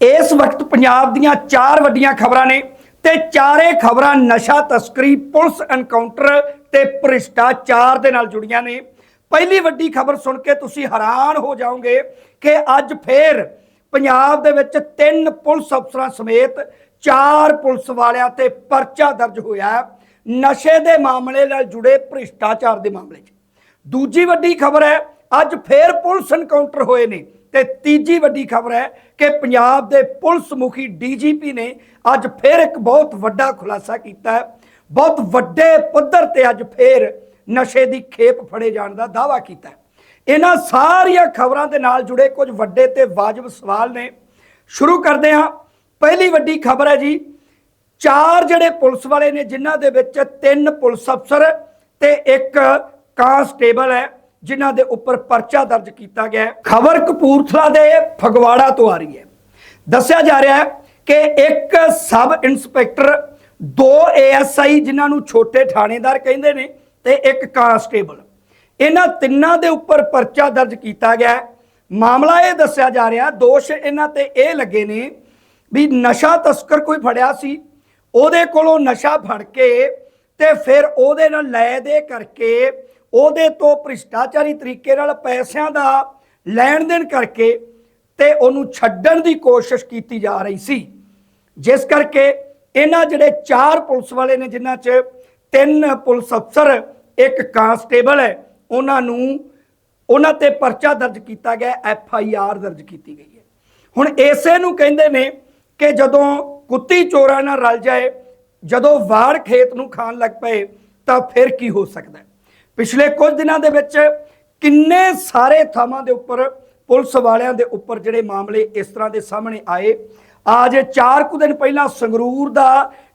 ਇਸ ਵਕਤ ਪੰਜਾਬ ਦੀਆਂ ਚਾਰ ਵੱਡੀਆਂ ਖਬਰਾਂ ਨੇ ਤੇ ਚਾਰੇ ਖਬਰਾਂ ਨਸ਼ਾ ਤਸਕਰੀ, ਪੁਲਿਸ ਐਨਕਾਊਂਟਰ ਤੇ ਭ੍ਰਿਸ਼ਟਾਚਾਰ ਦੇ ਨਾਲ ਜੁੜੀਆਂ ਨੇ। ਪਹਿਲੀ ਵੱਡੀ ਖਬਰ ਸੁਣ ਕੇ ਤੁਸੀਂ ਹੈਰਾਨ ਹੋ ਜਾਓਗੇ ਕਿ ਅੱਜ ਫੇਰ ਪੰਜਾਬ ਦੇ ਵਿੱਚ ਤਿੰਨ ਪੁਲਿਸ ਅਫਸਰਾਂ ਸਮੇਤ ਚਾਰ ਪੁਲਿਸ ਵਾਲਿਆਂ ਤੇ ਪਰਚਾ ਦਰਜ ਹੋਇਆ ਨਸ਼ੇ ਦੇ ਮਾਮਲੇ ਨਾਲ ਜੁੜੇ ਭ੍ਰਿਸ਼ਟਾਚਾਰ ਦੇ ਮਾਮਲੇ 'ਚ। ਦੂਜੀ ਵੱਡੀ ਖਬਰ ਹੈ, ਅੱਜ ਫੇਰ ਪੁਲਿਸ ਐਨਕਾਊਂਟਰ ਹੋਏ ਨੇ। ਤੇ ਤੀਜੀ ਵੱਡੀ ਖਬਰ ਹੈ ਕਿ ਪੰਜਾਬ ਦੇ ਪੁਲਿਸ ਮੁਖੀ ਡੀਜੀਪੀ ਨੇ ਅੱਜ ਫੇਰ ਇੱਕ ਬਹੁਤ ਵੱਡਾ ਖੁਲਾਸਾ ਕੀਤਾ ਹੈ। ਬਹੁਤ ਵੱਡੇ ਪੱਧਰ ਤੇ ਅੱਜ ਫੇਰ ਨਸ਼ੇ ਦੀ ਖੇਪ ਫੜੇ ਜਾਣ ਦਾ ਦਾਅਵਾ ਕੀਤਾ ਹੈ। ਇਹਨਾਂ ਸਾਰੀਆਂ ਖਬਰਾਂ ਦੇ ਨਾਲ ਜੁੜੇ ਕੁਝ ਵੱਡੇ ਤੇ ਵਾਜਬ ਸਵਾਲ ਨੇ। ਸ਼ੁਰੂ ਕਰਦੇ ਹਾਂ। ਪਹਿਲੀ ਵੱਡੀ ਖਬਰ ਹੈ ਜੀ, ਚਾਰ ਜਿਹੜੇ ਪੁਲਿਸ ਵਾਲੇ ਨੇ, ਜਿਨ੍ਹਾਂ ਦੇ ਵਿੱਚ ਤਿੰਨ ਪੁਲਿਸ ਅਫਸਰ ਤੇ ਇੱਕ ਕਾਂਸਟੇਬਲ ਹੈ। ਜਿਨ੍ਹਾਂ ਦੇ ਉੱਪਰ ਪਰਚਾ ਦਰਜ ਕੀਤਾ ਗਿਆ ਖਬਰ ਕਪੂਰਥਲਾ ਦੇ ਫਗਵਾੜਾ ਤੋਂ ਆ ਰਹੀ ਹੈ। ਦੱਸਿਆ ਜਾ ਰਿਹਾ ਹੈ ਕਿ ਇੱਕ ਸਬ ਇੰਸਪੈਕਟਰ, ਦੋ ਏਐਸਆਈ ਜਿਨ੍ਹਾਂ ਨੂੰ ਛੋਟੇ ਥਾਣੇਦਾਰ ਕਹਿੰਦੇ ਨੇ ਤੇ ਇੱਕ ਕਾਂਸਟੇਬਲ। ਇਹਨਾਂ ਤਿੰਨਾਂ ਦੇ ਉੱਪਰ ਪਰਚਾ ਦਰਜ ਕੀਤਾ ਗਿਆ ਮਾਮਲਾ ਇਹ ਦੱਸਿਆ ਜਾ ਰਿਹਾ, ਦੋਸ਼ ਇਹਨਾਂ ਤੇ ਇਹ ਲੱਗੇ ਨੇ ਵੀ ਨਸ਼ਾ ਤਸਕਰ ਕੋਈ ਫੜਿਆ ਸੀ। ਉਹਦੇ ਕੋਲੋਂ ਨਸ਼ਾ ਫੜ ਕੇ ਤੇ ਫਿਰ ਉਹਦੇ ਨਾਲ ਲੈ ਦੇ ਕਰਕੇ ਉਹਦੇ ਤੋਂ ਭ੍ਰਿਸ਼ਟਾਚਾਰੀ ਤਰੀਕੇ ਨਾਲ ਪੈਸਿਆਂ ਦਾ ਲੈਣ ਦੇਣ ਕਰਕੇ ਤੇ ਉਹਨੂੰ ਛੱਡਣ ਦੀ ਕੋਸ਼ਿਸ਼ ਕੀਤੀ ਜਾ ਰਹੀ ਸੀ। ਜਿਸ ਕਰਕੇ ਇਹਨਾਂ ਜਿਹੜੇ ਚਾਰ ਪੁਲਿਸ ਵਾਲੇ ਨੇ, ਜਿਨ੍ਹਾਂ 'ਚ ਤਿੰਨ ਪੁਲਿਸ ਅਫਸਰ, ਇੱਕ ਕਾਂਸਟੇਬਲ ਹੈ, ਉਹਨਾਂ ਨੂੰ, ਉਹਨਾਂ ਤੇ ਪਰਚਾ ਦਰਜ ਕੀਤਾ ਗਿਆ, ਐਫ ਆਈ ਆਰ ਦਰਜ ਕੀਤੀ ਗਈ ਹੈ। ਹੁਣ ਇਸੇ ਨੂੰ ਕਹਿੰਦੇ ਨੇ ਕਿ ਜਦੋਂ ਕੁੱਤੀ ਚੋਰਾਂ ਨਾਲ ਰਲ ਜਾਏ, ਜਦੋਂ ਵਾੜ ਖੇਤ ਨੂੰ ਖਾਣ ਲੱਗ ਪਏ, ਤਾਂ ਫਿਰ ਕੀ ਹੋ ਸਕਦਾ ਪਿਛਲੇ ਕੁਝ ਦਿਨਾਂ ਦੇ ਵਿੱਚ ਕਿੰਨੇ ਸਾਰੇ ਥਾਵਾਂ ਦੇ ਉੱਪਰ ਪੁਲਿਸ ਵਾਲਿਆਂ ਦੇ ਉੱਪਰ ਜਿਹੜੇ ਮਾਮਲੇ ਇਸ ਤਰ੍ਹਾਂ ਦੇ ਸਾਹਮਣੇ ਆਏ। ਅੱਜ 4 ਕੁ ਦਿਨ ਪਹਿਲਾਂ ਸੰਗਰੂਰ ਦਾ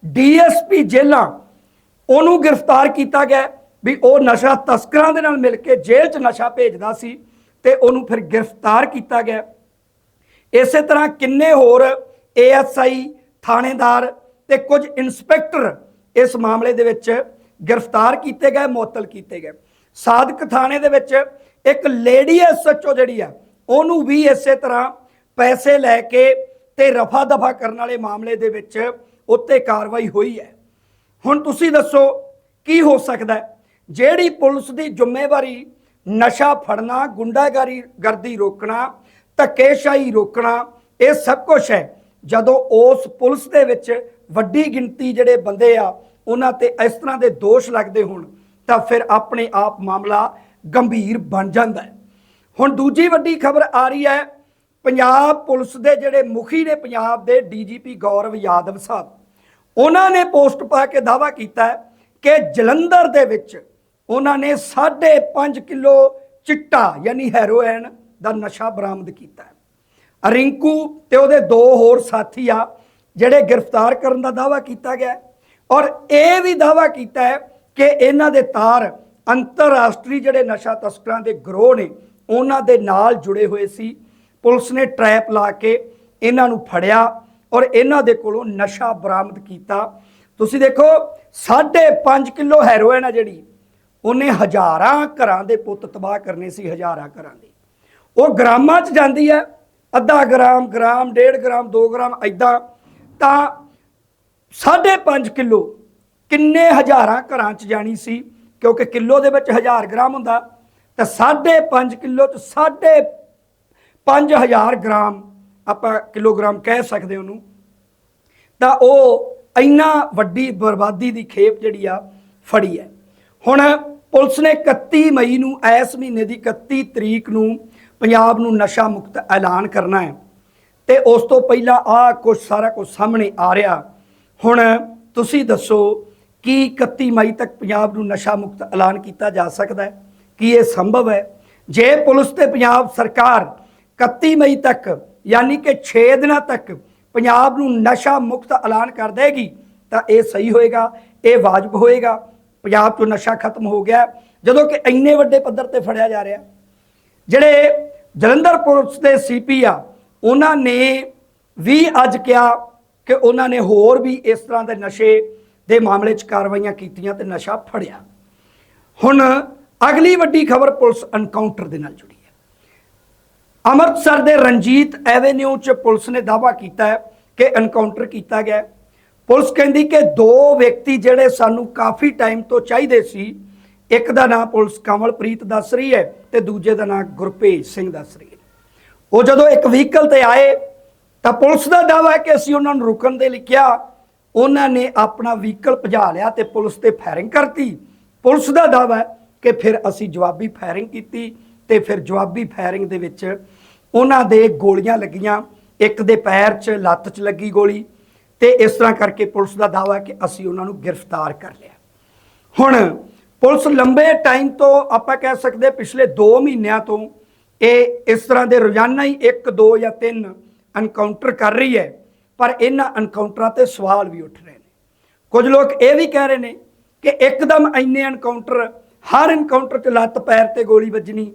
ਡੀਐਸਪੀ ਜੇਲਾਂ ਉਹਨੂੰ ਗ੍ਰਿਫਤਾਰ ਕੀਤਾ ਗਿਆ ਵੀ ਉਹ ਨਸ਼ਾ ਤਸਕਰਾਂ ਦੇ ਨਾਲ ਮਿਲ ਕੇ ਜੇਲ੍ਹ 'ਚ ਨਸ਼ਾ ਭੇਜਦਾ ਸੀ ਤੇ ਉਹਨੂੰ ਫਿਰ ਗ੍ਰਿਫਤਾਰ ਕੀਤਾ ਗਿਆ। ਇਸੇ ਤਰ੍ਹਾਂ ਕਿੰਨੇ ਹੋਰ ਏਐਸਆਈ ਥਾਣੇਦਾਰ ਤੇ ਕੁਝ ਇਨਸਪੈਕਟਰ ਇਸ ਮਾਮਲੇ ਦੇ ਵਿੱਚ ਗ੍ਰਿਫਤਾਰ ਕੀਤੇ ਗਏ, ਮੁਅੱਤਲ ਕੀਤੇ ਗਏ। ਸਾਦਕ ਥਾਣੇ ਦੇ ਵਿੱਚ ਇੱਕ ਲੇਡੀ ਐਸਐਚਓ ਜਿਹੜੀ ਆ, ਉਹਨੂੰ ਵੀ ਇਸੇ ਤਰ੍ਹਾਂ ਪੈਸੇ ਲੈ ਕੇ ਤੇ ਰਫਾ ਦਫਾ ਕਰਨ ਵਾਲੇ ਮਾਮਲੇ ਦੇ ਵਿੱਚ ਉੱਤੇ ਕਾਰਵਾਈ ਹੋਈ ਹੈ। ਹੁਣ ਤੁਸੀਂ ਦੱਸੋ, ਕੀ ਹੋ ਸਕਦਾ ਜਿਹੜੀ ਪੁਲਿਸ ਦੀ ਜ਼ਿੰਮੇਵਾਰੀ, ਨਸ਼ਾ ਫੜਨਾ, ਗੁੰਡਾਗਰੀ ਗਰਦੀ ਰੋਕਣਾ, ਧੱਕੇਸ਼ਾਹੀ ਰੋਕਣਾ, ਇਹ ਸਭ ਕੁਝ ਹੈ। ਜਦੋਂ ਉਸ ਪੁਲਿਸ ਦੇ ਵਿੱਚ ਵੱਡੀ ਗਿਣਤੀ ਜਿਹੜੇ ਬੰਦੇ ਆ ਉਹਨਾਂ ਤੇ ਇਸ ਤਰ੍ਹਾਂ ਦੇ ਦੋਸ਼ ਲੱਗਦੇ ਹੋਣ, ਤਾਂ ਫਿਰ ਆਪਣੇ ਆਪ ਮਾਮਲਾ ਗੰਭੀਰ ਬਣ ਜਾਂਦਾ ਹੈ। ਹੁਣ ਦੂਜੀ ਵੱਡੀ ਖਬਰ ਆ ਰਹੀ ਹੈ, ਪੰਜਾਬ ਪੁਲਿਸ ਦੇ ਜਿਹੜੇ ਮੁਖੀ ਨੇ ਪੰਜਾਬ ਦੇ ਡੀਜੀਪੀ ਗੌਰਵ ਯਾਦਵ ਸਾਹਿਬ, ਉਹਨਾਂ ਨੇ ਪੋਸਟ ਪਾ ਕੇ ਦਾਵਾ ਕੀਤਾ ਕਿ ਜਲੰਧਰ ਦੇ ਵਿੱਚ ਉਹਨਾਂ ਨੇ 5.5 ਕਿਲੋ ਚਿੱਟਾ ਯਾਨੀ ਹੈਰੋਇਨ ਦਾ ਨਸ਼ਾ ਬਰਾਮਦ ਕੀਤਾ ਰਿੰਕੂ ਤੇ ਉਹਦੇ ਦੋ ਹੋਰ ਸਾਥੀ ਆ, ਜਿਹੜੇ ਗ੍ਰਿਫਤਾਰ ਕਰਨ ਦਾ ਦਾਵਾ ਕੀਤਾ ਗਿਆ ਔਰ ਇਹ ਵੀ ਦਾਵਾ ਕੀਤਾ ਹੈ ਕਿ ਇਹਨਾਂ ਦੇ ਤਾਰ ਅੰਤਰਰਾਸ਼ਟਰੀ ਜਿਹੜੇ ਨਸ਼ਾ ਤਸਕਰਾਂ ਦੇ ਗਰੋਹ ਨੇ, ਉਹਨਾਂ ਦੇ ਨਾਲ ਜੁੜੇ ਹੋਏ ਸੀ। ਪੁਲਿਸ ਨੇ ਟਰੈਪ ਲਾ ਕੇ ਇਹਨਾਂ ਨੂੰ ਫੜਿਆ ਔਰ ਇਹਨਾਂ ਦੇ ਕੋਲੋਂ ਨਸ਼ਾ ਬਰਾਮਦ ਕੀਤਾ। ਤੁਸੀਂ ਦੇਖੋ 5.5 ਕਿਲੋ ਹੈਰੋਇਨ ਆ ਜਿਹੜੀ, ਉਹਨੇ ਹਜ਼ਾਰਾਂ ਘਰਾਂ ਦੇ ਪੁੱਤ ਤਬਾਹ ਕਰਨੇ ਸੀ, ਹਜ਼ਾਰਾਂ ਘਰਾਂ ਦੇ। ਉਹ ਗ੍ਰਾਮਾਂ 'ਚ ਜਾਂਦੀ ਹੈ, ਅੱਧਾ ਗ੍ਰਾਮ ਗ੍ਰਾਮ 1.5 ਗ੍ਰਾਮ 2 ਗ੍ਰਾਮ ਐਦਾਂ ਤਾਂ 5.5 ਕਿਲੋ ਕਿੰਨੇ ਹਜ਼ਾਰਾਂ ਘਰਾਂ 'ਚ ਜਾਣੀ ਸੀ? ਕਿਉਂਕਿ ਕਿਲੋ ਦੇ ਵਿੱਚ 1000 ਗ੍ਰਾਮ ਹੁੰਦਾ, ਤਾਂ 5.5 ਕਿਲੋ 'ਚ 5000 ਗ੍ਰਾਮ ਆਪਾਂ ਕਿਲੋਗ੍ਰਾਮ ਕਹਿ ਸਕਦੇ ਉਹਨੂੰ। ਤਾਂ ਉਹ ਇੰਨਾ ਵੱਡੀ ਬਰਬਾਦੀ ਦੀ ਖੇਪ ਜਿਹੜੀ ਆ, ਫੜੀ ਹੈ। ਹੁਣ ਪੁਲਿਸ ਨੇ 31 ਮਈ ਨੂੰ, ਇਸ ਮਹੀਨੇ ਦੀ 31 ਤਰੀਕ ਨੂੰ ਪੰਜਾਬ ਨੂੰ ਨਸ਼ਾ ਮੁਕਤ ਐਲਾਨ ਕਰਨਾ ਹੈ। ਤੇ ਉਸ ਤੋਂ ਪਹਿਲਾਂ ਆ ਕੁਝ ਸਾਰਾ ਕੁਝ ਸਾਹਮਣੇ ਆ ਰਿਹਾ। ਹੁਣ ਤੁਸੀਂ ਦੱਸੋ ਕਿ 31 ਮਈ ਤੱਕ ਪੰਜਾਬ ਨੂੰ ਨਸ਼ਾ ਮੁਕਤ ਐਲਾਨ ਕੀਤਾ ਜਾ ਸਕਦਾ ਹੈ? ਕੀ ਇਹ ਸੰਭਵ ਹੈ? ਜੇ ਪੁਲਿਸ ਤੇ ਪੰਜਾਬ ਸਰਕਾਰ 31 ਮਈ ਤੱਕ, ਯਾਨੀ ਕਿ 6 ਦਿਨਾਂ ਤੱਕ ਪੰਜਾਬ ਨੂੰ ਨਸ਼ਾ ਮੁਕਤ ਐਲਾਨ ਕਰ ਦੇਗੀ, ਤਾਂ ਇਹ ਸਹੀ ਹੋਏਗਾ, ਇਹ ਵਾਜਬ ਹੋਏਗਾ? ਪੰਜਾਬ 'ਚੋਂ ਨਸ਼ਾ ਖਤਮ ਹੋ ਗਿਆ ਜਦੋਂ ਕਿ ਇੰਨੇ ਵੱਡੇ ਪੱਧਰ ਤੇ ਫੜਿਆ ਜਾ ਰਿਹਾ ਜਿਹੜੇ ਜਲੰਧਰ ਪੁਲਿਸ ਦੇ ਸੀਪੀ ਆ, ਉਹਨਾਂ ਨੇ ਵੀ ਅੱਜ ਕਿਹਾ ਕਿ ਉਹਨਾਂ ਨੇ ਹੋਰ ਵੀ ਇਸ ਤਰ੍ਹਾਂ ਦੇ ਨਸ਼ੇ ਦੇ ਮਾਮਲੇ 'ਚ ਕਾਰਵਾਈਆਂ ਕੀਤੀਆਂ ਤੇ ਨਸ਼ਾ ਫੜਿਆ। ਹੁਣ ਅਗਲੀ ਵੱਡੀ ਖਬਰ ਪੁਲਿਸ ਐਨਕਾਊਂਟਰ ਦੇ ਨਾਲ ਜੁੜੀ ਹੈ। ਅੰਮ੍ਰਿਤਸਰ ਦੇ ਰਣਜੀਤ ਐਵੇਨਿਊ 'ਚ ਪੁਲਿਸ ਨੇ ਦਾਅਵਾ ਕੀਤਾ ਹੈ ਕਿ ਐਨਕਾਊਂਟਰ ਕੀਤਾ ਗਿਆ ਪੁਲਿਸ ਕਹਿੰਦੀ ਕਿ ਦੋ ਵਿਅਕਤੀ ਜਿਹੜੇ ਸਾਨੂੰ ਕਾਫੀ ਟਾਈਮ ਤੋਂ ਚਾਹੀਦੇ ਸੀ, ਇੱਕ ਦਾ ਨਾਮ ਪੁਲਿਸ ਕਮਲਪ੍ਰੀਤ ਦੱਸ ਰਹੀ ਹੈ ਤੇ ਦੂਜੇ ਦਾ ਨਾਮ ਗੁਰਪ੍ਰੀਤ ਸਿੰਘ ਦੱਸ ਰਹੀ ਹੈ। ਉਹ ਜਦੋਂ ਇੱਕ ਵਹੀਕਲ ਤੇ ਆਏ ਤਾਂ ਪੁਲਿਸ ਦਾ ਦਾਅਵਾ ਹੈ ਕਿ ਅਸੀਂ ਉਹਨਾਂ ਨੂੰ ਰੁਕਣ ਦੇ ਲਈ ਕਿਹਾ। ਉਹਨਾਂ ਨੇ ਆਪਣਾ ਵਹੀਕਲ ਭਜਾ ਲਿਆ ਤੇ ਪੁਲਿਸ ਤੇ ਫਾਇਰਿੰਗ ਕਰਤੀ। ਪੁਲਿਸ ਦਾ ਦਾਅਵਾ ਹੈ ਕਿ ਫਿਰ ਅਸੀਂ ਜਵਾਬੀ ਫਾਇਰਿੰਗ ਕੀਤੀ ਤੇ ਫਿਰ ਜਵਾਬੀ ਫਾਇਰਿੰਗ ਦੇ ਵਿੱਚ ਉਹਨਾਂ ਦੇ ਗੋਲੀਆਂ ਲੱਗੀਆਂ। ਇੱਕ ਦੇ ਪੈਰ 'ਚ, ਲੱਤ 'ਚ ਲੱਗੀ ਗੋਲੀ ਤੇ ਇਸ ਤਰ੍ਹਾਂ ਕਰਕੇ ਪੁਲਿਸ ਦਾ ਦਾਅਵਾ ਹੈ ਕਿ ਅਸੀਂ ਉਹਨਾਂ ਨੂੰ ਗ੍ਰਿਫਤਾਰ ਕਰ ਲਿਆ। ਹੁਣ ਪੁਲਿਸ ਲੰਬੇ ਟਾਈਮ ਤੋਂ ਆਪਾਂ ਕਹਿ ਸਕਦੇ ਪਿਛਲੇ 2 ਮਹੀਨਿਆਂ ਤੋਂ ਇਹ ਇਸ ਤਰ੍ਹਾਂ ਦੇ ਰੋਜ਼ਾਨਾ ਹੀ 1 2 ਜਾਂ 3 ਐਨਕਾਊਂਟਰ ਕਰ ਰਹੀ ਹੈ, ਪਰ ਇਹਨਾਂ ਐਨਕਾਊਂਟਰਾਂ ਤੇ ਸਵਾਲ ਵੀ ਉੱਠ ਰਹੇ ਨੇ। ਕੁਝ ਲੋਕ ਇਹ ਵੀ ਕਹਿ ਰਹੇ ਨੇ ਕਿ ਇੱਕਦਮ ਇੰਨੇ ਐਨਕਾਊਂਟਰ ਹਰ ਐਨਕਾਊਂਟਰ 'ਚ ਲੱਤ ਪੈਰ ਤੇ ਗੋਲੀ ਵੱਜਣੀ।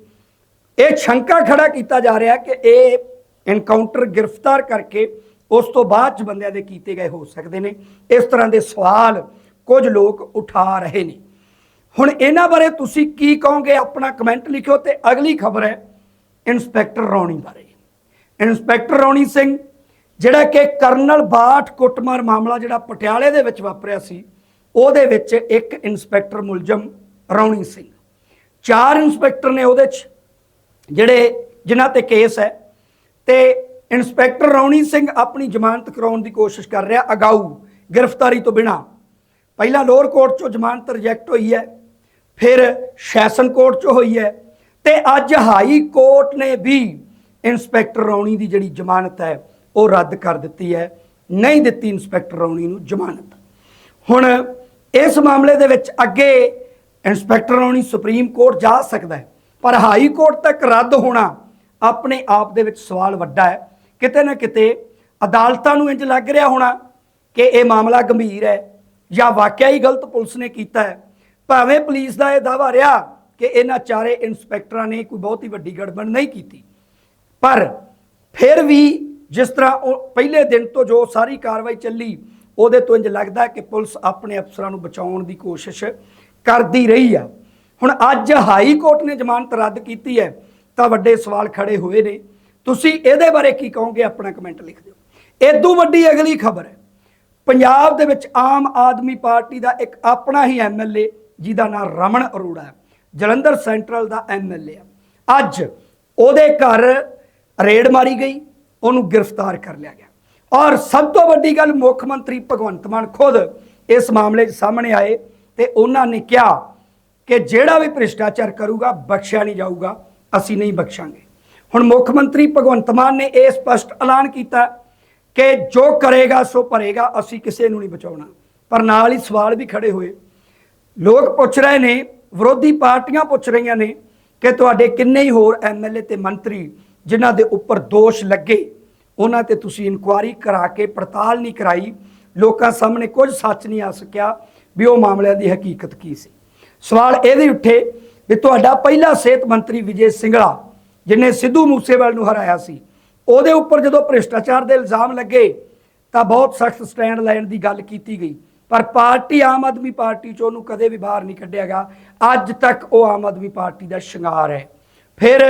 ਇਹ ਸ਼ੰਕਾ ਖੜਾ ਕੀਤਾ ਜਾ ਰਿਹਾ ਕਿ ਇਹ ਐਨਕਾਊਂਟਰ ਗ੍ਰਿਫਤਾਰ ਕਰਕੇ ਉਸ ਤੋਂ ਬਾਅਦ ਚ ਬੰਦਿਆਂ ਦੇ ਕੀਤੇ ਗਏ ਹੋ ਸਕਦੇ ਨੇ। ਇਸ ਤਰ੍ਹਾਂ ਦੇ ਸਵਾਲ ਕੁਝ ਲੋਕ ਉਠਾ ਰਹੇ ਨੇ। ਹੁਣ ਇਹਨਾਂ ਬਾਰੇ ਤੁਸੀਂ ਕੀ ਕਹੋਗੇ? ਆਪਣਾ ਕਮੈਂਟ ਲਿਖਿਓ ਤੇ ਅਗਲੀ ਖਬਰ ਹੈ ਇਨਸਪੈਕਟਰ ਰੌਣੀ ਬਾਰੇ। ਇੰਸਪੈਕਟਰ ਰੌਣੀ ਸਿੰਘ, ਜਿਹੜਾ ਕਿ ਕਰਨਲ ਬਾਠ ਕੁੱਟਮਾਰ ਮਾਮਲਾ ਜਿਹੜਾ ਪਟਿਆਲੇ ਦੇ ਵਿੱਚ ਵਾਪਰਿਆ ਸੀ, ਉਹਦੇ ਵਿੱਚ ਇੱਕ ਇੰਸਪੈਕਟਰ ਮੁਲਜ਼ਮ ਰੌਣੀ ਸਿੰਘ। ਚਾਰ ਇੰਸਪੈਕਟਰ ਨੇ ਉਹਦੇ 'ਚ, ਜਿਹੜੇ ਜਿਨ੍ਹਾਂ ਤੇ ਕੇਸ ਹੈ, ਤੇ ਇੰਸਪੈਕਟਰ ਰੌਣੀ ਸਿੰਘ ਆਪਣੀ ਜ਼ਮਾਨਤ ਕਰਾਉਣ ਦੀ ਕੋਸ਼ਿਸ਼ ਕਰ ਰਿਹਾ, ਅਗਾਊ, ਗ੍ਰਿਫਤਾਰੀ ਤੋਂ ਬਿਨਾ। ਪਹਿਲਾਂ ਲੋਅਰ ਕੋਰਟ 'ਚੋਂ ਜ਼ਮਾਨਤ ਰਿਜੈਕਟ ਹੋਈ ਹੈ, ਫਿਰ ਸੈਸ਼ਨ ਕੋਰਟ 'ਚੋਂ ਹੋਈ ਹੈ, ਤੇ ਅੱਜ ਹਾਈ ਕੋਰਟ ਨੇ ਵੀ ਇੰਸਪੈਕਟਰ ਰੌਣੀ ਦੀ ਜਿਹੜੀ ਜ਼ਮਾਨਤ ਹੈ, ਉਹ ਰੱਦ ਕਰ ਦਿੱਤੀ ਹੈ। ਨਹੀਂ ਦਿੱਤੀ ਇੰਸਪੈਕਟਰ ਰੌਣੀ ਨੂੰ ਜ਼ਮਾਨਤ। ਹੁਣ ਇਸ ਮਾਮਲੇ ਦੇ ਵਿੱਚ ਅੱਗੇ ਇੰਸਪੈਕਟਰ ਰੌਣੀ ਸੁਪਰੀਮ ਕੋਰਟ ਜਾ ਸਕਦਾ ਹੈ, ਪਰ ਹਾਈ ਕੋਰਟ ਤੱਕ ਰੱਦ ਹੋਣਾ ਆਪਣੇ ਆਪ ਦੇ ਵਿੱਚ ਸਵਾਲ ਵੱਡਾ ਹੈ। ਕਿਤੇ ਨਾ ਕਿਤੇ ਅਦਾਲਤਾਂ ਨੂੰ ਇੰਜ ਲੱਗ ਰਿਹਾ ਹੋਣਾ ਕਿ ਇਹ ਮਾਮਲਾ ਗੰਭੀਰ ਹੈ ਜਾਂ ਵਾਕਿਆ ਹੀ ਗਲਤ ਪੁਲਿਸ ਨੇ ਕੀਤਾ ਹੈ। ਭਾਵੇਂ ਪੁਲਿਸ ਦਾ ਇਹ ਦਾਵਾ ਰਿਹਾ ਕਿ ਇਹਨਾਂ ਚਾਰੇ ਇਨਸਪੈਕਟਰਾਂ ਨੇ ਕੋਈ ਬਹੁਤ ਹੀ ਵੱਡੀ ਗੜਬੜ ਨਹੀਂ ਕੀਤੀ। ਪਰ ਫਿਰ ਵੀ ਜਿਸ ਤਰ੍ਹਾਂ ਉਹ ਪਹਿਲੇ ਦਿਨ ਤੋਂ ਜੋ ਸਾਰੀ ਕਾਰਵਾਈ ਚੱਲੀ, ਉਹਦੇ ਤੋਂ ਇੰਜ ਲੱਗਦਾ ਕਿ ਪੁਲਿਸ ਆਪਣੇ ਅਫਸਰਾਂ ਨੂੰ ਬਚਾਉਣ ਦੀ ਕੋਸ਼ਿਸ਼ ਕਰਦੀ ਰਹੀ ਆ। ਹੁਣ ਅੱਜ ਹਾਈ ਕੋਰਟ ਨੇ ਜ਼ਮਾਨਤ ਰੱਦ ਕੀਤੀ ਹੈ, ਤਾਂ ਵੱਡੇ ਸਵਾਲ ਖੜੇ ਹੋਏ ਨੇ। ਤੁਸੀਂ ਇਹਦੇ ਬਾਰੇ ਕੀ ਕਹੋਗੇ? ਆਪਣਾ ਕਮੈਂਟ ਲਿਖ ਦਿਓ। ਇਦੋਂ ਵੱਡੀ ਅਗਲੀ ਖਬਰ ਹੈ, ਪੰਜਾਬ ਦੇ ਵਿੱਚ ਆਮ ਆਦਮੀ ਪਾਰਟੀ ਦਾ ਇੱਕ ਆਪਣਾ ਹੀ ਐਮਐਲਏ ਜਿਹਦਾ ਨਾਮ ਰਮਨ ਅਰੋੜਾ ਹੈ। ਜਲੰਧਰ ਸੈਂਟਰਲ ਦਾ ਐਮਐਲਏ ਆ ਅੱਜ ਉਹਦੇ ਘਰ ਰੇਡ ਮਾਰੀ ਗਈ, ਉਹਨੂੰ ਗ੍ਰਿਫਤਾਰ ਕਰ ਲਿਆ ਗਿਆ। ਔਰ ਸਭ ਤੋਂ ਵੱਡੀ ਗੱਲ ਮੁੱਖ ਮੰਤਰੀ ਭਗਵੰਤ ਮਾਨ ਖੁਦ ਇਸ ਮਾਮਲੇ 'ਚ ਸਾਹਮਣੇ ਆਏ ਤੇ ਉਹਨਾਂ ਨੇ ਕਿਹਾ ਕਿ ਜਿਹੜਾ ਵੀ ਭ੍ਰਿਸ਼ਟਾਚਾਰ ਕਰੂਗਾ, ਬਖਸ਼ਿਆ ਨਹੀਂ ਜਾਊਗਾ, ਅਸੀਂ ਨਹੀਂ ਬਖਸ਼ਾਂਗੇ। ਹੁਣ ਮੁੱਖ ਮੰਤਰੀ ਭਗਵੰਤ ਮਾਨ ਨੇ ਇਹ ਸਪਸ਼ਟ ਐਲਾਨ ਕੀਤਾ ਕਿ ਜੋ ਕਰੇਗਾ, ਸੋ ਭਰੇਗਾ, ਅਸੀਂ ਕਿਸੇ ਨੂੰ ਨਹੀਂ ਬਚਾਉਣਾ। ਪਰ ਨਾਲ ਹੀ ਸਵਾਲ ਵੀ ਖੜੇ ਹੋਏ। ਲੋਕ ਪੁੱਛ ਰਹੇ ਨੇ, ਵਿਰੋਧੀ ਪਾਰਟੀਆਂ ਪੁੱਛ ਰਹੀਆਂ ਨੇ ਕਿ ਤੁਹਾਡੇ ਕਿੰਨੇ ਹੀ ਹੋਰ ਐਮਐਲਏ ਤੇ ਮੰਤਰੀ ਜਿਨ੍ਹਾਂ ਦੇ ਉੱਪਰ ਦੋਸ਼ ਲੱਗੇ। ਉਹਨਾਂ ਤੇ ਤੁਸੀਂ ਇਨਕੁਆਰੀ ਕਰਾ ਕੇ ਪੜਤਾਲ ਨਹੀਂ ਕਰਾਈ। ਲੋਕਾਂ ਸਾਹਮਣੇ ਕੁਝ ਸੱਚ ਨਹੀਂ ਆ ਸਕਿਆ ਵੀ ਉਹ ਮਾਮਲਿਆਂ ਦੀ ਹਕੀਕਤ ਕੀ ਸੀ। ਸਵਾਲ ਇਹਦੇ ਉੱਠੇ ਵੀ ਤੁਹਾਡਾ ਪਹਿਲਾ ਸਿਹਤ ਮੰਤਰੀ ਵਿਜੇ ਸਿੰਗਲਾ ਜਿਨੇ ਸਿੱਧੂ ਮੂਸੇਵਾਲ ਨੂੰ ਹਰਾਇਆ ਸੀ, ਉਹਦੇ ਉੱਪਰ ਜਦੋਂ ਭ੍ਰਿਸ਼ਟਾਚਾਰ ਦੇ ਇਲਜ਼ਾਮ ਲੱਗੇ, ਤਾਂ ਬਹੁਤ ਸਖਤ ਸਟੈਂਡ ਲੈਣ ਦੀ ਗੱਲ ਕੀਤੀ ਗਈ। ਪਰ ਪਾਰਟੀ ਆਮ ਆਦਮੀ ਪਾਰਟੀ ਚੋਂ ਉਹਨੂੰ ਕਦੇ ਵੀ ਬਾਹਰ ਨਹੀਂ ਕੱਢਿਆ ਗਿਆ। ਅੱਜ ਤੱਕ ਉਹ ਆਮ ਆਦਮੀ ਪਾਰਟੀ ਦਾ ਸ਼ਿੰਗਾਰ ਹੈ। ਫਿਰ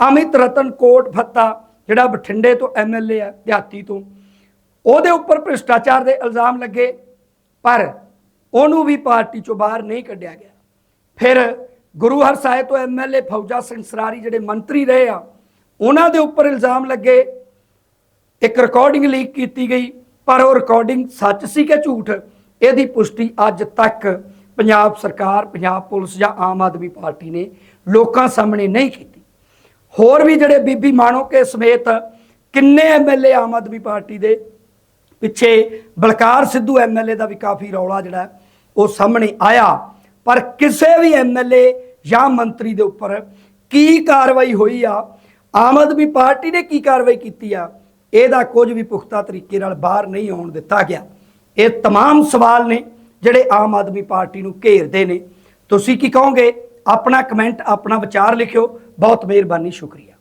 ਅਮਿਤ ਰਤਨ ਕੋਟ ਫੱਤਾ ਜਿਹੜਾ ਬਠਿੰਡੇ ਤੋਂ ਐਮਐਲਏ ਆ ਦਿਹਾਤੀ ਤੋਂ। ਉਹਦੇ ਉੱਪਰ ਭ੍ਰਿਸ਼ਟਾਚਾਰ ਦੇ ਇਲਜ਼ਾਮ ਲੱਗੇ, ਪਰ ਉਹਨੂੰ ਵੀ ਪਾਰਟੀ ਚੋਂ ਬਾਹਰ ਨਹੀਂ ਕੱਢਿਆ ਗਿਆ। ਫਿਰ ਗੁਰੂ ਹਰ ਸਾਹਿਬ ਤੋਂ ਐਮਐਲਏ ਫੌਜਾ ਸਿੰਘ ਸਰਾਰੀ ਜਿਹੜੇ ਮੰਤਰੀ ਰਹੇ ਆ, ਉਹਨਾਂ ਦੇ ਉੱਪਰ ਇਲਜ਼ਾਮ ਲੱਗੇ। ਇੱਕ ਰਿਕਾਰਡਿੰਗ ਲੀਕ ਕੀਤੀ ਗਈ, ਪਰ ਉਹ ਰਿਕਾਰਡਿੰਗ ਸੱਚ ਸੀ ਕਿ ਝੂਠ? ਇਹਦੀ ਪੁਸ਼ਟੀ ਅੱਜ ਤੱਕ ਪੰਜਾਬ ਸਰਕਾਰ, ਪੰਜਾਬ ਪੁਲਿਸ ਜਾਂ ਆਮ ਆਦਮੀ ਪਾਰਟੀ ਨੇ ਲੋਕਾਂ ਸਾਹਮਣੇ ਨਹੀਂ ਕੀਤੀ। ਹੋਰ ਵੀ ਜਿਹੜੇ ਬੀਬੀ ਮਾਣੋਕੇ ਸਮੇਤ ਕਿੰਨੇ ਐਮਐਲਏ ਆਮ ਆਦਮੀ ਪਾਰਟੀ ਦੇ ਪਿੱਛੇ ਬਲਕਾਰ ਸਿੱਧੂ ਐਮਐਲਏ ਦਾ ਵੀ ਕਾਫੀ ਰੌਲਾ ਜਿਹੜਾ ਹੈ, ਉਹ ਸਾਹਮਣੇ ਆਇਆ ਪਰ ਕਿਸੇ ਵੀ ਐਮਐਲਏ ਜਾਂ ਮੰਤਰੀ ਦੇ ਉੱਪਰ ਕੀ ਕਾਰਵਾਈ ਹੋਈ ਆ ਆਮ ਆਦਮੀ ਪਾਰਟੀ ਨੇ ਕੀ ਕਾਰਵਾਈ ਕੀਤੀ ਆ ਇਹਦਾ ਕੁਝ ਵੀ ਪੁਖਤਾ ਤਰੀਕੇ ਨਾਲ ਬਾਹਰ ਨਹੀਂ ਆਉਣ ਦਿੱਤਾ ਗਿਆ ਇਹ तमाम ਸਵਾਲ ਨੇ ਜਿਹੜੇ ਆਮ ਆਦਮੀ ਪਾਰਟੀ ਨੂੰ ਘੇਰਦੇ ਨੇ ਤੁਸੀਂ ਕੀ ਕਹੋਗੇ ਆਪਣਾ ਕਮੈਂਟ ਆਪਣਾ ਵਿਚਾਰ ਲਿਖਿਓ। ਬਹੁਤ ਮਿਹਰਬਾਨੀ ਸ਼ੁਕਰੀਆ।